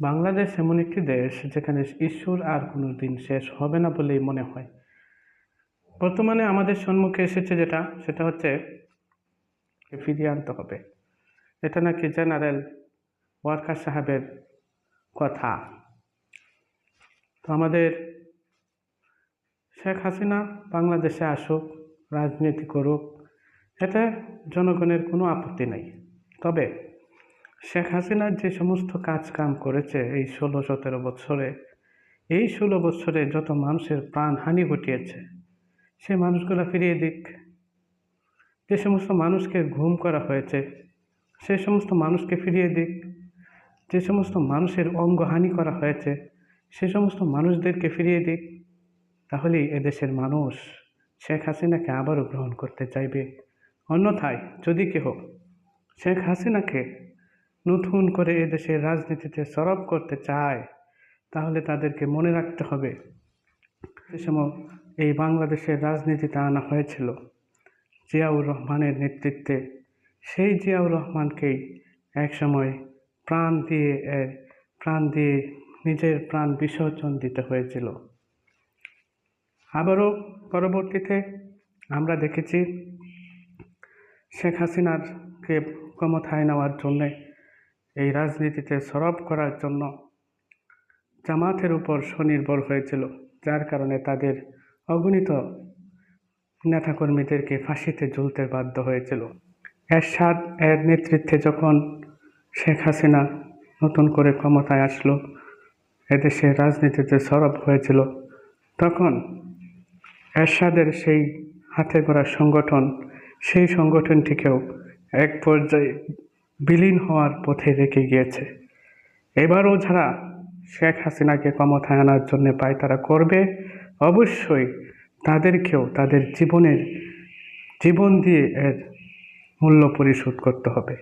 বাংলাদেশ এমন একটি দেশ যেখানে ঈশ্বর আর কোনো দিন শেষ হবে না বলেই মনে হয়। বর্তমানে আমাদের সম্মুখে এসেছে যেটা, সেটা হচ্ছে ফিরিয়ে আনতে হবে। এটা নাকি জেনারেল ওয়ার্কার সাহেবের কথা। তো আমাদের শেখ হাসিনা বাংলাদেশে আসুক, রাজনীতি করুক, এতে জনগণের কোনো আপত্তি নেই। তবে শেখ হাসিনার যে সমস্ত কাজ কাম করেছে এই ষোলো, সতেরো বছরে, এই ষোলো বছরে যত মানুষের প্রাণহানি ঘটিয়েছে, সে মানুষগুলো ফিরিয়ে দিক। যে সমস্ত মানুষকে ঘুম করা হয়েছে, সে সমস্ত মানুষকে ফিরিয়ে দিক। যে সমস্ত মানুষের অঙ্গহানি করা হয়েছে, সে সমস্ত মানুষদেরকে ফিরিয়ে দিক। তাহলেই এদেশের মানুষ শেখ হাসিনাকে আবারও গ্রহণ করতে চাইবে। অন্যথায় যদি কেহ শেখ হাসিনাকে নতুন করে এদেশের রাজনীতিতে সরব করতে চায়, তাহলে তাদেরকে মনে রাখতে হবে যে সময় এই বাংলাদেশের রাজনীতিতে আনা হয়েছিল, জিয়াউর রহমানের নেতৃত্বে। সেই জিয়াউর রহমানকেই একসময় প্রাণ দিয়ে এর, প্রাণ দিয়ে নিজের প্রাণ বিসর্জন দিতে হয়েছিল। আবারও পরবর্তীতে আমরা দেখেছি শেখ হাসিনারকে ক্ষমতায় নেওয়ার জন্যে এই রাজনীতিতে সরব করার জন্য জামাতের উপর স্বনির্ভর হয়েছিল, যার কারণে তাদের অগণিত নেতাকর্মীদেরকে ফাঁসিতে ঝুলতে বাধ্য হয়েছিল। এরশাদ এর নেতৃত্বে যখন শেখ হাসিনা নতুন করে ক্ষমতায় আসলো এদেশের রাজনীতিতে সরব হয়েছিল, তখন এরশাদের সেই হাতে গড়া সংগঠন, সেই সংগঠনটিকেও এক পর্যায়ে বিলীন হওয়ার পথে রেখে গিয়েছে। এবারও যারা শেখ হাসিনাকে ক্ষমতায় আনার জন্য পায় তারা করবে, অবশ্যই তাদেরকেও তাদের জীবনের, জীবন দিয়ে এর মূল্য পরিশোধ করতে হবে।